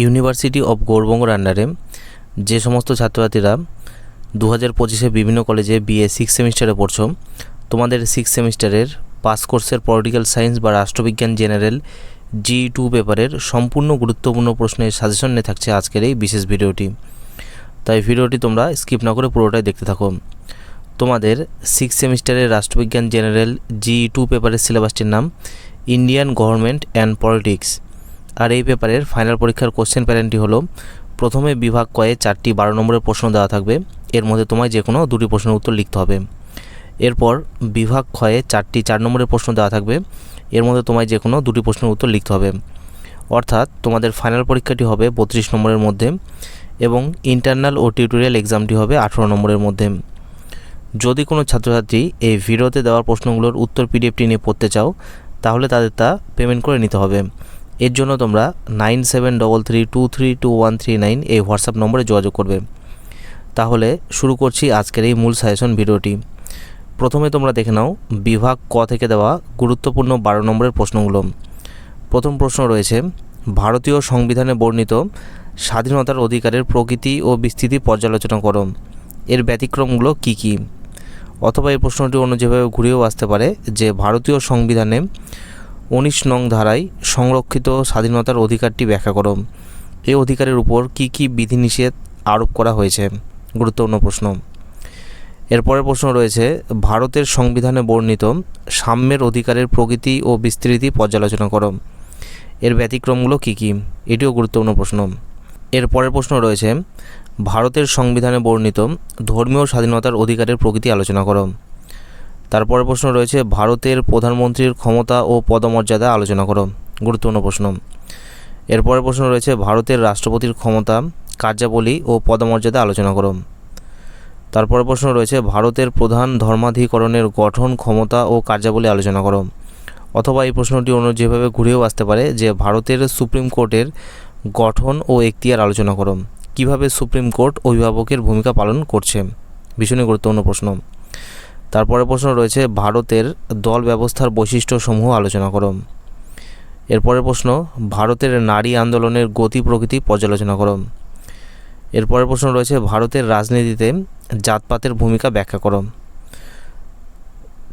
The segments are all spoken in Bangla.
ইউনিভার্সিটি অফ গৌরবঙ্গর আন্ডারে যে সমস্ত ছাত্রছাত্রীরা দু হাজার পঁচিশে বিভিন্ন কলেজে বিএ সিক্স সেমিস্টারে পড়ছো, তোমাদের সিক্স সেমিস্টারের পাস কোর্সের পলিটিক্যাল সায়েন্স বা রাষ্ট্রবিজ্ঞান জেনারেল জি টু পেপারের সম্পূর্ণ গুরুত্বপূর্ণ প্রশ্নের সাজেশন নিয়ে থাকছে আজকের এই বিশেষ ভিডিওটি। তাই ভিডিওটি তোমরা স্কিপ না করে পুরোটাই দেখতে থাকো। তোমাদের সিক্স সেমিস্টারের রাষ্ট্রবিজ্ঞান জেনারেল জি টু পেপারের সিলেবাসটির নাম ইন্ডিয়ান গভর্নমেন্ট অ্যান্ড পলিটিক্স আর এই পেপারের ফাইনাল পরীক্ষার কোশ্চেন প্যাটার্নটি হলো, প্রথমে বিভাগ কয়ে চারটি বারো নম্বরের প্রশ্ন দেওয়া থাকবে। এর মধ্যে তোমায় যে কোনো দুটি প্রশ্নের উত্তর লিখতে হবে। এরপর বিভাগ ক্ষয়ে চারটি চার নম্বরের প্রশ্ন দেওয়া থাকবে। এর মধ্যে তোমায় যে কোনো দুটি প্রশ্নের উত্তর লিখতে হবে। অর্থাৎ তোমাদের ফাইনাল পরীক্ষাটি হবে বত্রিশ নম্বরের মধ্যে এবং ইন্টারনাল ও টিউটোরিয়াল এক্সামটি হবে আঠেরো নম্বরের মধ্যে। যদি কোনো ছাত্রছাত্রী এই ভিডিওতে দেওয়া প্রশ্নগুলোর উত্তর পিডিএফটি নিয়ে পড়তে চাও, তাহলে তাদের তা পেমেন্ট করে নিতে হবে। এর জন্য তোমরা nine seven double three two three two one three nine এই হোয়াটসঅ্যাপ নম্বরে যোগাযোগ করবে। তাহলে শুরু করছি আজকের এই মূল সাজেশন ভিডিওটি। প্রথমে তোমরা দেখে নাও বিভাগ ক থেকে দেওয়া গুরুত্বপূর্ণ বারো নম্বরের প্রশ্নগুলো। প্রথম প্রশ্ন রয়েছে, ভারতীয় সংবিধানে বর্ণিত স্বাধীনতার অধিকারের প্রকৃতি ও বিস্তৃতি পর্যালোচনা করো। এর ব্যতিক্রমগুলো কি কি? অথবা এই প্রশ্নটি অন্য যেভাবে ঘুরেও আসতে পারে যে ভারতীয় সংবিধানে উনিশ নং ধারায় সংরক্ষিত স্বাধীনতার অধিকারটি ব্যাখ্যা করো। এই অধিকারের উপর কি কি বিধিনিষেধ আরোপ করা হয়েছে? গুরুত্বপূর্ণ প্রশ্ন। এরপরের প্রশ্ন রয়েছে, ভারতের সংবিধানে বর্ণিত সাম্যের অধিকারের প্রকৃতি ও বিস্তৃতি পর্যালোচনা করো। এর ব্যতিক্রমগুলো কী কী? এটিও গুরুত্বপূর্ণ প্রশ্ন। এর পরের প্রশ্ন রয়েছে, ভারতের সংবিধানে বর্ণিত ধর্মীয় স্বাধীনতার অধিকারের প্রকৃতি আলোচনা করো। তারপরের প্রশ্ন রয়েছে, ভারতের প্রধানমন্ত্রীর ক্ষমতা ও পদমর্যাদা আলোচনা করো। গুরুত্বপূর্ণ প্রশ্ন। এরপরের প্রশ্ন রয়েছে, ভারতের রাষ্ট্রপতির ক্ষমতা, কার্যাবলী ও পদমর্যাদা আলোচনা করো। তারপরের প্রশ্ন রয়েছে, ভারতের প্রধান ধর্মাধিকরণের গঠন, ক্ষমতা ও কার্যাবলী আলোচনা করো। অথবা এই প্রশ্নটি অন্য যেভাবে ঘুরেও আসতে পারে, যে ভারতের সুপ্রিম কোর্টের গঠন ও এখতিয়ার আলোচনা করো। কীভাবে সুপ্রিম কোর্ট অভিভাবকের ভূমিকা পালন করছে? ভীষণই গুরুত্বপূর্ণ প্রশ্ন। তারপরে প্রশ্ন রয়েছে, ভারতের দল ব্যবস্থার বৈশিষ্ট্যসমূহ আলোচনা করো। এরপরের প্রশ্ন, ভারতের নারী আন্দোলনের গতি প্রকৃতি পর্যালোচনা করো। এরপরের প্রশ্ন রয়েছে, ভারতের রাজনীতিতে জাতপাতের ভূমিকা ব্যাখ্যা করো।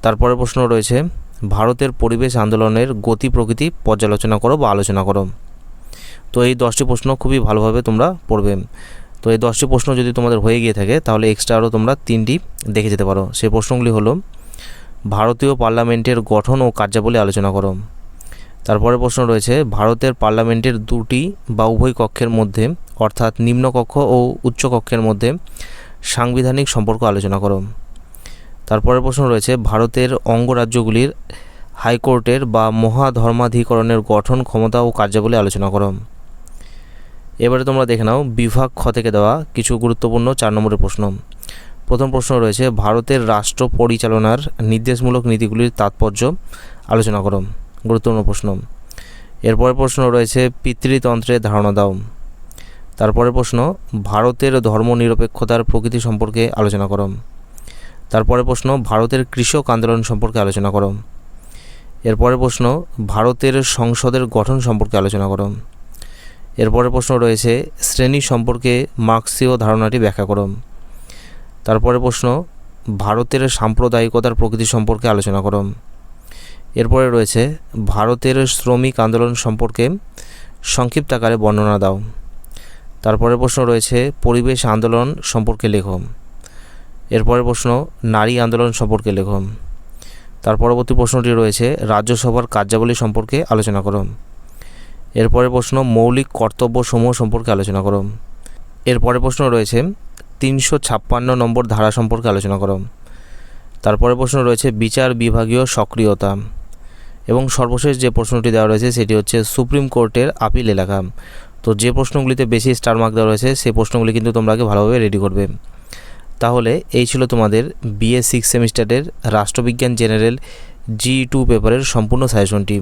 তারপরের প্রশ্ন রয়েছে, ভারতের পরিবেশ আন্দোলনের গতি প্রকৃতি পর্যালোচনা করো বা আলোচনা করো। তো এই দশটি প্রশ্ন খুবই ভালোভাবে তোমরা পড়বে। তো এই দশটি প্রশ্ন যদি তোমাদের হয়ে গিয়ে থাকে, তাহলে এক্সট্রা আরও তোমরা তিনটি দেখে যেতে পারো। সেই প্রশ্নগুলি হলো, ভারতীয় পার্লামেন্টের গঠন ও কার্যাবলী আলোচনা করো। তারপরে প্রশ্ন রয়েছে, ভারতের পার্লামেন্টের দুটি বা উভয় কক্ষের মধ্যে, অর্থাৎ নিম্নকক্ষ ও উচ্চ কক্ষের মধ্যে সাংবিধানিক সম্পর্ক আলোচনা করো। তারপরে প্রশ্ন রয়েছে, ভারতের অঙ্গরাজ্যগুলির হাইকোর্টের বা মহাধর্মাধিকরণের গঠন, ক্ষমতা ও কার্যাবলী আলোচনা করো। এবারে তোমরা দেখে নাও, বিভাগ খ থেকে দেওয়া কিছু গুরুত্বপূর্ণ চার নম্বরের প্রশ্ন। প্রথম প্রশ্ন রয়েছে, ভারতের রাষ্ট্র পরিচালনার নির্দেশমূলক নীতিগুলির তাৎপর্য আলোচনা করো। গুরুত্বপূর্ণ প্রশ্ন। এরপরের প্রশ্ন রয়েছে, পিতৃতন্ত্রের ধারণা দাও। তারপরের প্রশ্ন, ভারতের ধর্মনিরপেক্ষতার প্রকৃতি সম্পর্কে আলোচনা করো। তারপরে প্রশ্ন, ভারতের কৃষক আন্দোলন সম্পর্কে আলোচনা করো। এরপরের প্রশ্ন, ভারতের সংসদের গঠন সম্পর্কে আলোচনা করো। এরপরে প্রশ্ন রয়েছে, শ্রেণি সম্পর্কে মার্ক্সীয় ধারণাটি ব্যাখ্যা করো তারপরে প্রশ্ন, ভারতের সাম্প্রদায়িকতার প্রকৃতি সম্পর্কে আলোচনা করো এরপরে রয়েছে, ভারতের শ্রমিক আন্দোলন সম্পর্কে সংক্ষিপ্ত আকারে বর্ণনা দাও। তারপরে প্রশ্ন রয়েছে, পরিবেশ আন্দোলন সম্পর্কে লেখো এরপরের প্রশ্ন, নারী আন্দোলন সম্পর্কে লেখো তার পরবর্তী প্রশ্নটি রয়েছে, রাজ্যসভার কার্যাবলী সম্পর্কে আলোচনা করো এরপরে প্রশ্ন, মৌলিক কর্তব্যসমূহ সম্পর্কে আলোচনা করো। এরপরে প্রশ্ন রয়েছে, তিনশো ছাপ্পান্ন নম্বর ধারা সম্পর্কে আলোচনা করো। তারপরে প্রশ্ন রয়েছে, বিচার বিভাগীয় সক্রিয়তা। এবং সর্বশেষ যে প্রশ্নটি দেওয়া রয়েছে, সেটি হচ্ছে, সুপ্রিম কোর্টের আপিল এলাকা। তো যে প্রশ্নগুলিতে বেশি স্টার মার্ক দেওয়া রয়েছে সেই প্রশ্নগুলি কিন্তু তোমরা আগে ভালোভাবে রেডি করবে। তাহলে, এই ছিল তোমাদের বিএ সিক্স সেমিস্টারের রাষ্ট্রবিজ্ঞান জেনারেল জি টু পেপারের সম্পূর্ণ সাজেশনটি